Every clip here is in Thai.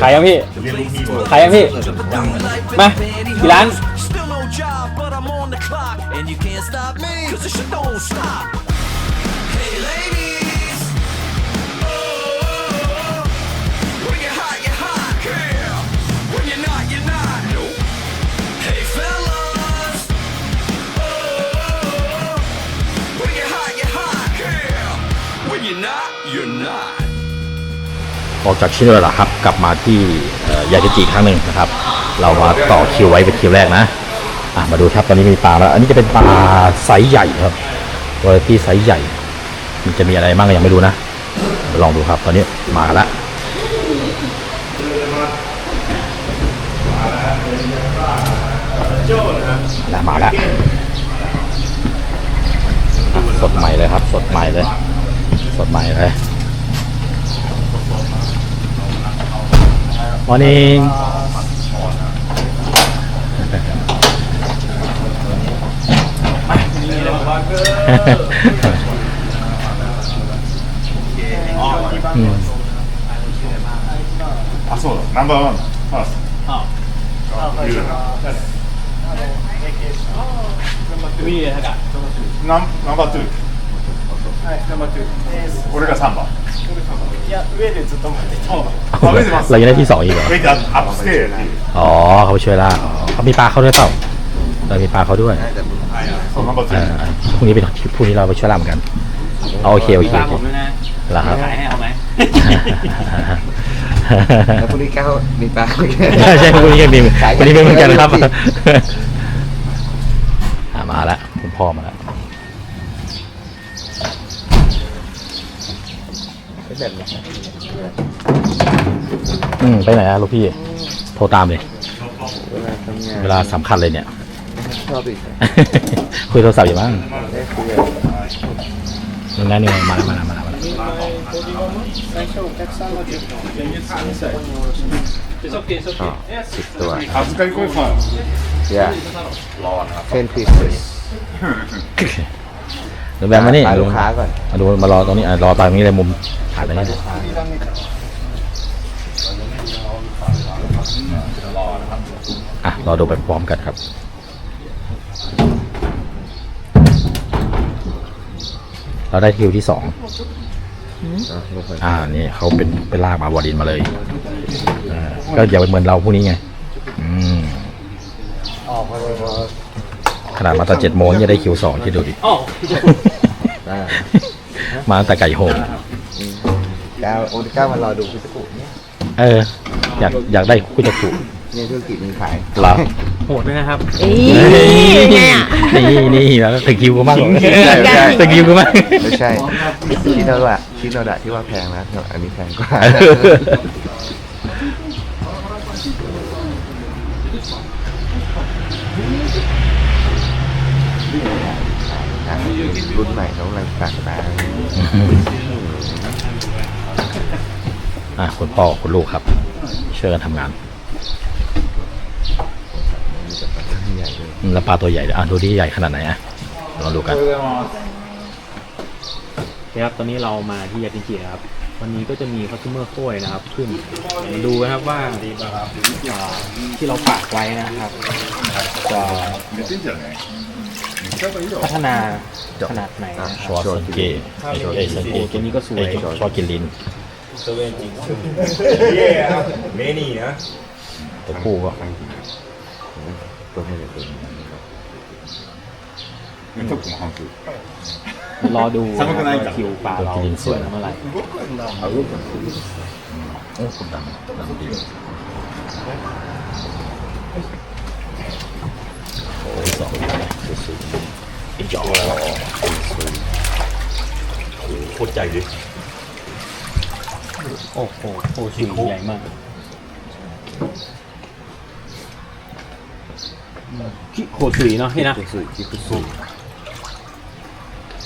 ขายยังพี่จะเรียกลูกพี่เบอร์ขายยังพี่ มากี่ร้าน Still no job, but I'm on the clock. And you can't stop me, cause the shit don't stop. ออกจากชิโนระครับ กลับมาที่ยากิจิครั้งหนึ่งนะครับ เรามาต่อคิวไว้เป็นคิวแรกนะอะมาดูครับตอนนี้มีปลาแล้ว อันนี้จะเป็นปลาไซส์ใหญ่ครับวาไรตี้ไซส์ใหญ่ มันจะมีอะไรบ้างยังไม่รู้นะลองดูครับตอนนี้มาแล้วแล้วมาแล้วอะสดใหม่เลยครับ สดใหม่เลย สดใหม่เลย モーニング。だ、ナンバーワン。ナンバーツー。はい頑張ってです俺が3番いや上でずっと待ってたあ上でますเรายังได้ที่สองอีกเหรออ๋อเขาช่วยล่าเขามีปลาเขาด้วยเปล่าเรามีปลาเขาด้วยそのままずっอ่าพรุ่งนี้เป็นพรุ่งนี้เราไปช่วยล่าเหมือนกันอ๋อโอเคโอเคโอเคผมด้วะครับขายให้เอาไหม แล้พรุ่งนี้เก้ามีปลาใช่ใช่พรุ่งนี้ก็มีขายกันี้เป็นเหมือนกันครับอ่มาแล้วคุณพ่อมาแล้ว แบบนี้ อืมไปไหนอะลูกพี่ โทรตามเลย เวลาทำงาน เวลาสำคัญเลยเนี่ย ชอบอีก คุยโทรศัพท์อยู่มั้ง ได้คุย นึงนะนึงมาแล้วมาแล้วมาแล้วมาแล้ว อ๋อสิบตัว 預かり声ファン yeah ten pieces หรือแบบมานี่ปลาลูกค้าก่อนมาดูมารอตรงนี้อะรอตรงนี้เลยมุมถ่ายตรงนี้เลยอะรอดูไปพร้อมกันครับเราได้คิวที่สองอะลูกคนอ่า นี่เขาเป็นเป็นลากมาบอดินมาเลยอ่าก็อย่าไปเหมือนเราพวกนี้ไง อืมออกมาเลยว่า ขนาดมาตอนเจ็ดโมงยังได้คิวสองคิดดูดิอ๋ออ่ามาตั้งแต่ไก่โหงก้าวโอ้ก้าวมารอดูพิซซ่าเนี่ยเออ อยากอยากได้คุยจะถูกเนี่ยธุรกิจมีขายเหรอโหดด้วยนะครับนี่นี่แล้วถึงคิวกูมั่งใช่ใช่ถึงคิวกูมั่งไม่ใช่ชิโนดะชิโนดะที่ว่าแพงนะอันนี้แพงกว่า รุ่นใหม่เขากำลังต่างตาอะคุณพ่อคุณลูกครับช่วยกันทำงานใหญ่เลยแล้วปลาตัวใหญ่อะดูที่ใหญ่ขนาดไหนอะลองดูกันครับตอนนี้เรามาที่ยากิจินะครับ วันนี้ก็จะมีคัสเตอร์โค้ยนะครับ ขึ้นมาดูนะครับว่าอ่าที่เราฝากไว้นะครับจะ พัฒนาขนาดไหนชอสันเกตไอสันเกิตันี้ก็สวยชอกิลินตัวเจริงเย่เมนี่นะตัวคู่ก็คไงตัวนี้เลยตัวนี้มักรอดูคิวปลาเราสวยเมื่อไหร่เอารูปก่อนโอ้คนดังดีโอ้สองสุด ไอ้จอโคตรใหญ่เลยโอ้โหโอ้ชิงใหญ่มากคิโคตรสีเนาะนี่นะตัวสุดที่ตัวสุ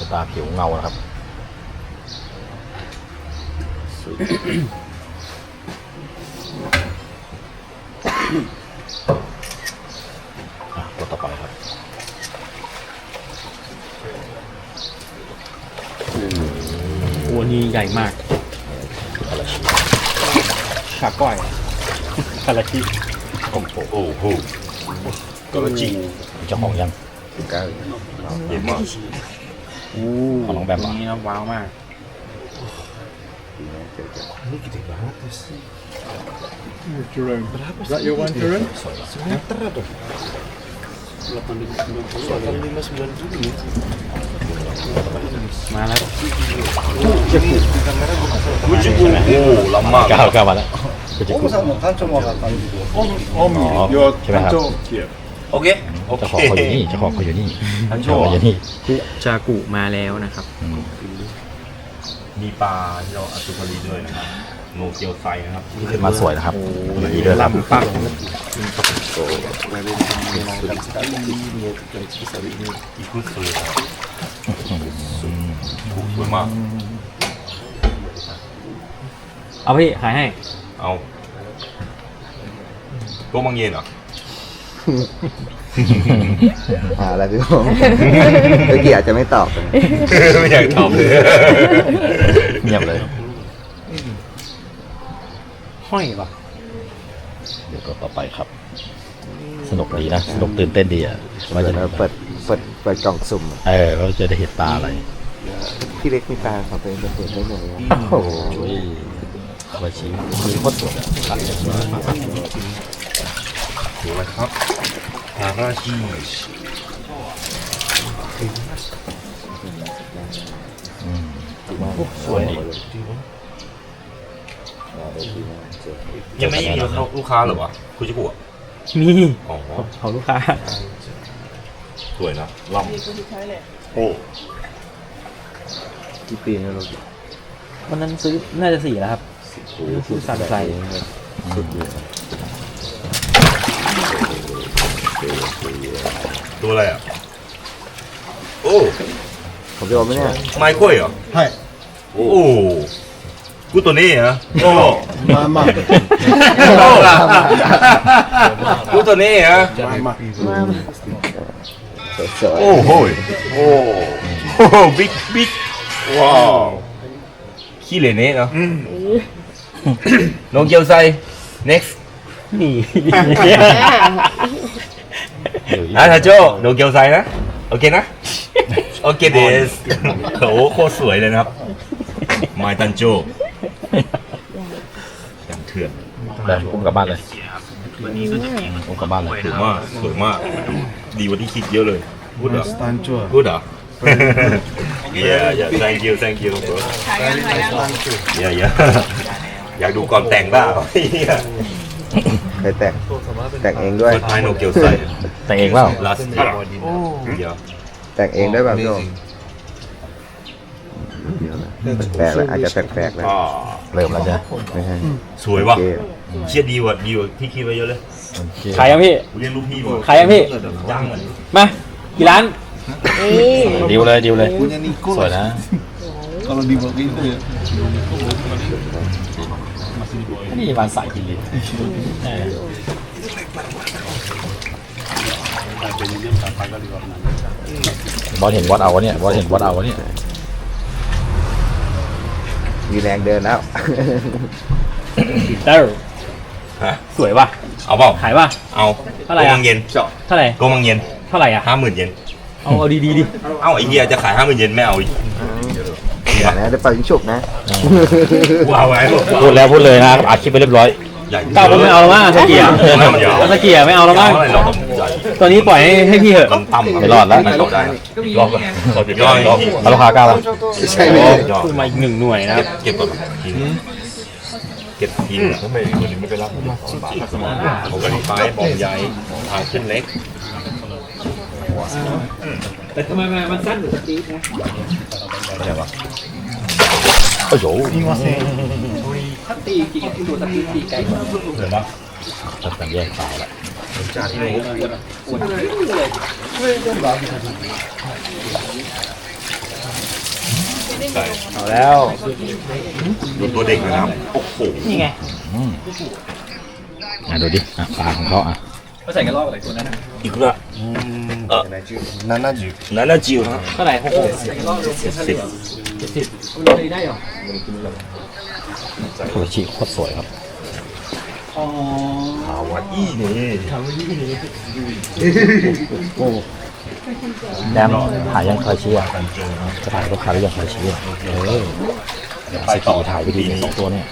ดตาผิวเงานะครับ อะตัวต่อไปครับ โอ้นี่ให ญ่มากอะไรขาก้อยคาราชิโอ้โหโอ้โหก็จีเจ้าของยังก็เย็นมากของน้องแบมตรอะงนี้นะว้าวมาก Jerome. Is that your one, Jerome? มาแล้วโอ้ล้ำมากก้าวก้าวมาแล้วกูจะกู Omi, Oh, your can I have- tanto here. โอเคเจ้าของเขาอยู่นี่เจ้าของเขาอยู่นี่เจ้าของเขาอยู่นี่กุจากุมาแล้วนะครับ มีปลาที่เราอัตุกรีด้วยนะครับ โนเกียวไซนะครับมาสวยนะครับดีด้วยครับลำปักอีคุสึนะครับสวยมาก เอาพี่ขายให้ เอาโกมังเย็นเหรอหาอะไรพี่ผมเมื่อกี้อาจจะไม่ตอบ ไม่อยากตอบเลย เงียบเลย ห้อยปะเดี๋ยวก็ต่อไปครับ สนุกดีนะสนุกตื่นเต้นดีอะว่าจะเราเปิดเปิดเปิดกล่องสุ่ม เออว่าจะได้เห็นปลาอะไรพี่เล็กมีตาของตัวเองจะเปิดได้เลยโอ้โหมาชี้คือโคตรสวยอะตัดอย่างนี้สวยครับฮาราชิสวยดี ยังไม่มีลูกค้าเหรอวะคุจิกุอะมีอ๋อของลูกค้าสวยนะล่ำโอ้กี่ปีนะลูกวันนั้นซื้อน่าจะสี่แล้วครับซื้อสั่นใส่ตัวอะไรอะ โอ้ผมจะบอกไหมเนี่ยไม้กล้วยเหรอはい。โอ้ กูตัวนี้เหรอโอ้มามาโอ้กูตัวนี้เหรอมามาโอ้โหโอ้โหบิ๊กบิ๊กว้าวขี้เหร่เนี้เนาะลงเกียวไซ next นี่นะทาโจ้โดเกียวไซนะ โอเคนะ โอเคเดสโหโคตรสวยเลยนะครับ ไมตันโจ อย่างเถื่อนแต่ผมกลับบ้านเลยวันนี้ก็จะมีผมกลับบ้านเลยสวยมากสวยมาก ดีกว่าที่คิดเยอะเลยพูดเหรอพูดเหรอ yeah yeah thank you thank you bro yeah yeah อยากดูก่อนแต่งบ้าเคยแต่งแต่งเองด้วยแต่งเองเปล่าแต่งเองด้วยแบบโย เดี๋ยวนะแปลกๆแล้วอาจจะแปลกๆแล้วอ่าเริ่มแล้วใช่ไหมไม่ใช่สวยว่ะโอเคเชี่ยดีกว่าดีกว่าที่คิดไว้เยอะเลยขายยังพี่ กูเรียนลูกพี่มาขายยังพี่ จ้างมันมากี่ร้าน ดิวเลยดิวเลยสวยนะ Kalau di bawah itu ya. นี่มันใส่กินลิ้นเออบอสเห็นวัดเอาวะเนี่ยบอสเห็นวัดเอาวะเนี่ย มีแรงเดินแล้วเตอร์ฮะ สวยป่ะ เอาเปล่าขายป่ะ เอาเท่าไหร่โกอะมังเย็นเท่าไหร่ โกมังเย็นเท่าไหร่อะ ห้าหมื่นเยนเอาเอาดีดีดิ เอ้าไอ้เหี้ยจะขายห้าหมื่นเยนไม่เอาอีกเนี่ยนะเดี๋ยวเป่ายิงฉุบนะ กูเอาไว้หมดพูดแล้วพูดเลยนะอัดคลิปไปเรียบร้อย ใหญ่เก้าก็ไม่เอาแล้วมั้งสเกียร์ ไม่มันยาวสเกียร์ไม่เอาแล้วมั้ง เท่าไหร่เราต้อง ใหญ่ตัวนี้ปล่อยให้ให้พี่เหอะต้องต่ำไม่รอดแล้ว ไม่รอดได้นะอีกรอบอะขออีกรอบอีกรอบเอาลูกค้าก้าวแล้วใช่ไหมยอดคือมาอีกหนึ่งหน่วยนะคเก็รับบเก็บก่อนทีเก็บทีทำไมคนนี้ไม่ไปรับผมกันไฟบอมใหญ่ทางขึ้นเล็กแต่ทำไมมันสั้นหรือตีนะโอ้โหถ้าตีจริงตัวตะตีตีไกลกว่าเห็นปะตัดกันแยกตายละ ใช่เอาแล้วดูตัวเด็กนะครับโอ้โหนี่ไงอืมอะดูดิอะปลาของเขาอะเขาใส่กระรอกอะไรตัวนั้นอีกละเออนั่นน่าจิวนั่นน่าจิวฮะเท่าไหร่หกหกสิบเจ็ดสิบมันตีได้หรอโคชิโคตรสวยครับ อ๋อคาวาอี้นี่คาวาอี้นี่โอ้แดมหายังคอยเชียร์จะถ่ายลูกค้าหรือยังคอยเชียร์เออเดี๋ยวไปต่อถ่ายไปดีสองตัวเนี่ย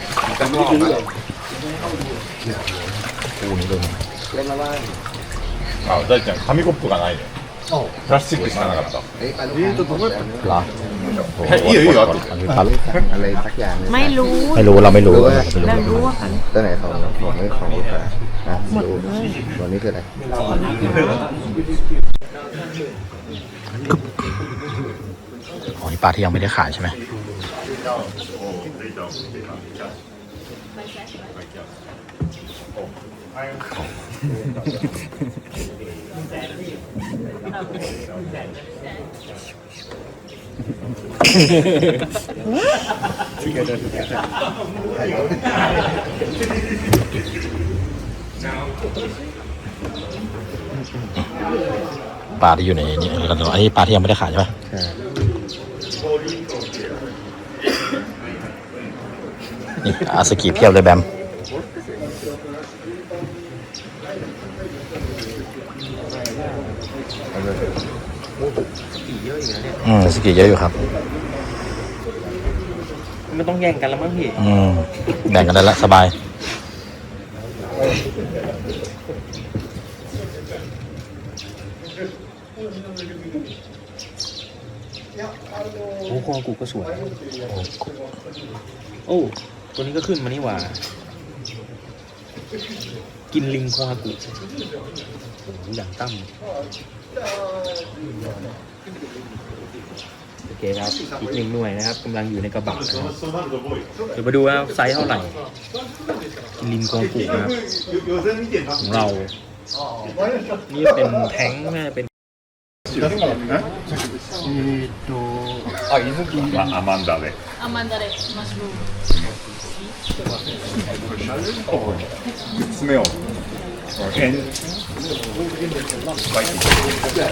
คู่นี้เลยเล่นมาบ้างอ้าวได้จังทำให้ครบตัวอะไรเนี่ย プラスチックしかなかった เหรอโอ้โห いいよいいよあと อันนี้ครับ อะไรสักอย่างหนึ่ง ไม่รู้ ไม่รู้เราไม่รู้ รู้ว่า เราไม่รู้ เรารู้ว่าค่ะ ตัวไหนของของไม่ของลูกค้าอ่ะดูตัวนี้คืออะไร อ๋อนี่ปลาที่ยังไม่ได้ขายใช่ไหม ปลาที่อยู่ในนี่เราดูอันนี้ปลาที่ยังไม่ได้ขายใช่ไหมนี่อาสกีเพียบเลยแบม เอาเลยอืมอาสกีเยอะอยู่ครับ ไม่ต้องแย่งกันแล้วมั้งพี่ อืมแบ่งกันได้ละสบาย โอ้โคอากุก็สวย โอ้ ตัวนี้ก็ขึ้นมานี่หว่า กินลิงโคอากุโอ้โหอย่างตั้ม โอเคครับ อีกหนึ่งหน่วยนะครับกำลังอยู่ในกระบะนะครับเดี๋ยวมาดูว่าไซส์เท่าไหร่ ลิงโคอากุนะครับ ของเรา นี่เป็นแท้งน่าจะเป็น あアマンダでアマンダレマッシュルーム爪を じゃ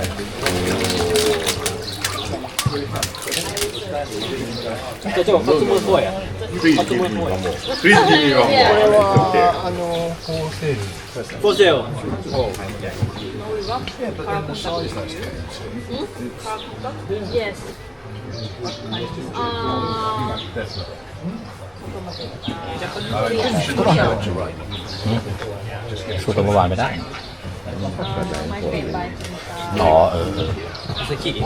あ、ちょっと、ちょっと、もう、もう、もう、もう、もう、もう、もう、もう、もう、もう、もう、もう、もう、も、 สูตรเมื่อวานไม่ได้อ๋อเออเออสกิที่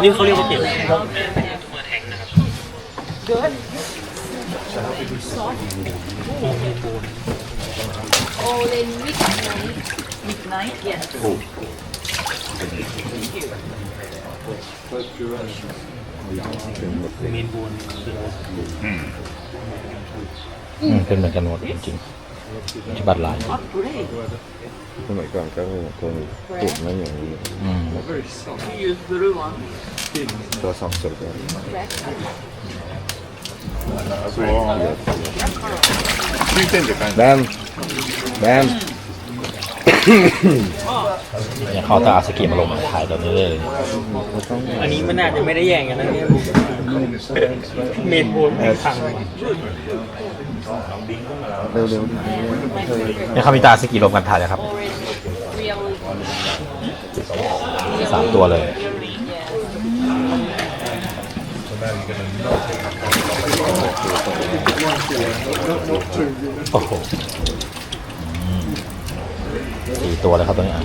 นนี้เขาเรียกว่าเก็บเดินโอเลนมิดไนท์มิดไนท์เย็น มนบูน อืมเป็นเหมือนกันหมดจริงๆที่บัตรลาย สมัยก่อนก็มีตัวนี้ปลูกไม่อย่างนี้ อืม ตัวสองสุดเลย そう9点で感じ แบมแบม เนี่ย เขาเอาแตาอาสกีมาลงมาถ่ายตอนนี้เลย อันนี้มันน่าจะไม่ได้แย่งกันนะเนี่ยเมนบูนไม่พังเร็วๆดิเคยเนี่ยเขามีตาอาสกีรวมกันถ่ายเลยครับ Real สามตัวเลยโอ้โหอืมสี่ตัวเลยครับตัวนี้อะ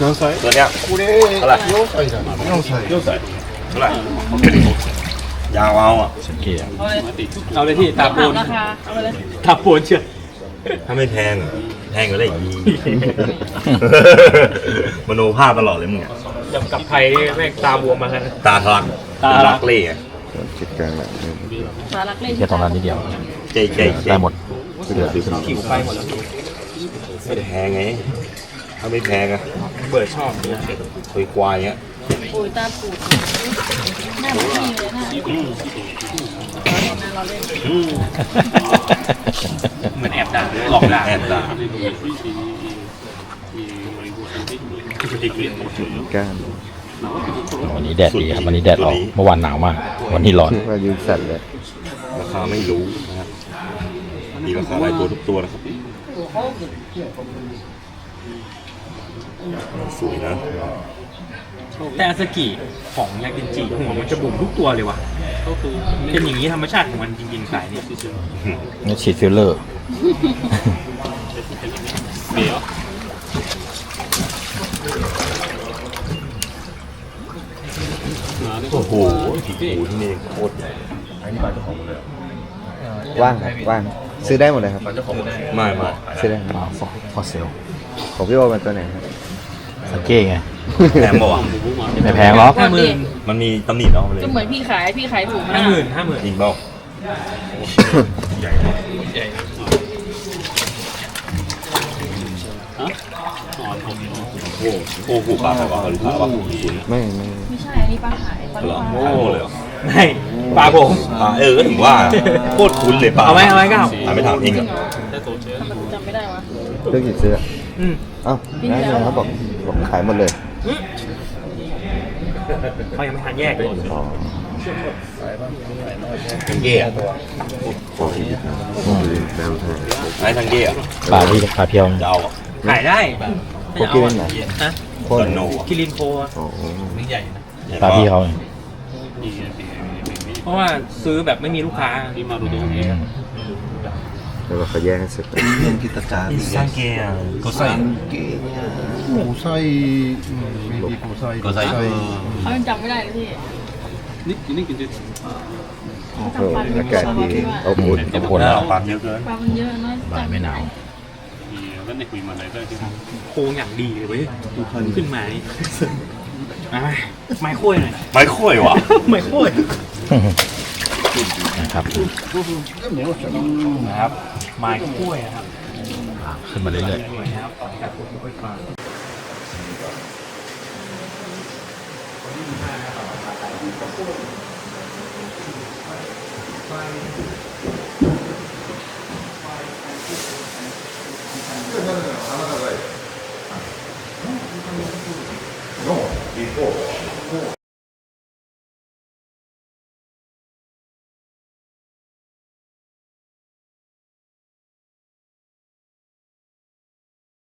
何歳ตัวเนี้ยเท่าไหร่ 4歳4歳 เท่าไหร่ยาวเอาอ่ะ สเกต เอาเลยที่ตาโปน ราคาเอาไปเลย ตาโปนเชื่อ ถ้าไม่แพงเหรอแพงกว่าได้อีก มโนภาพตลอดเลยมึงอะ อย่างกับไทยแม่งตาบวมมาแล้ว ตาทะลัก ตาทะลัก รักเล่อะ ต จิตกลางหลังนี่ สารักเล่น แค่ตรงนั้นนิดเดียว ใจใจ ได้หมด เดือดดิบ ผิวไปหมดแล้ว ไม่ได้แพงไง ถ้าไม่แพงอะเบิร์ดชอบเนี่ยคุยควายเงี้ยโอ้ยตาปูดหน้าเหมือนพี่เลยหน้าเราเล่นเหมือนแอบด่าหลอกด่าแอบด่าก้านวันนี้แดดดีครับวันนี้แดดออกเมื่อวานหนาวมาก วันนี้ร้อนคิดว่ายืนสั่นเลยราคาไม่รู้นะครับมีราคาหลายตัวทุกตัวนะครับ สวยนะแต่อาซากิของยากินจิหัวมันจะบุ๋มทุกตัวเลยว่ะเป็นอย่างนี้ธรรมชาติของมันจริงๆสายนี่นี่ฉีดฟิลเลอร์โอ้โหผีหูที่นี่โคตรว่างครับว่างซื้อได้หมดเลยครับไม่ไม่ซื้อได้ครับฟอสเซลของพี่โอเป็นตัวไหนครับ สังเก้ไงแพงบอกว่าวะไม่แพงหรอกห้าหมื่นมันมีตำหนิเอาไปเลยก็เหมือนพี่ขายพี่ขายถูกห้าหมื่นห้าหมื่นจริงเปล่าโอ้โหโอ้โหปลาแบบว่าหรือปลาว่าคุณไม่ไม่ไม่ใช่อันนี้ปลาหายปลาเหรอลูกโอ้โหเลยเหรอไม่ปลาผมปลาเออก็ถึงว่าโคตรคุ้นเลยปลาเอาไหมเอาไหมก้าวถามไม่ถามเองจริอะงเหรอทำไมจำไม่ได้วะเรื่องหยิบซื้ออืมเอ้าได้เลยครับบอก บอกขายหมดเลยเขายังไม่ทันแยกเลยอ๋อทังเก้อะแล้วใช่ไอ้ทังเก้อะปลาที่ปลาเพียวจะเอาอะขายได้โคกินไหนฮะโคตนอนโนอะคิรินโพอะอ๋อปลาพี่เขาไงเพราะว่าซื้อแบบไม่มีลูกค้า แล้วก็แย่งเสร็จเรื่องกิตจารอินซังเกียโกไซโกไซไม่ดีโกไซโกไซเขาจำไม่ได้เลยพี่นี่กินนี่กินจิตโอ้โหอากาศดีเอาหมุนเอาผลแล้วความเยอะเกินความเยอะน้อยบ่ายไม่หนาวแล้วในคุยมาอะไรก็โค้งอย่างดีเลยเว้ยขึ้นไม้ไม้ค้อยหน่อยไม้ค้อยวะไม้ค้อย นะครับนะครับไม้กล้วยนะครับขึ้นมาเรื่อยๆโน่ดีโก้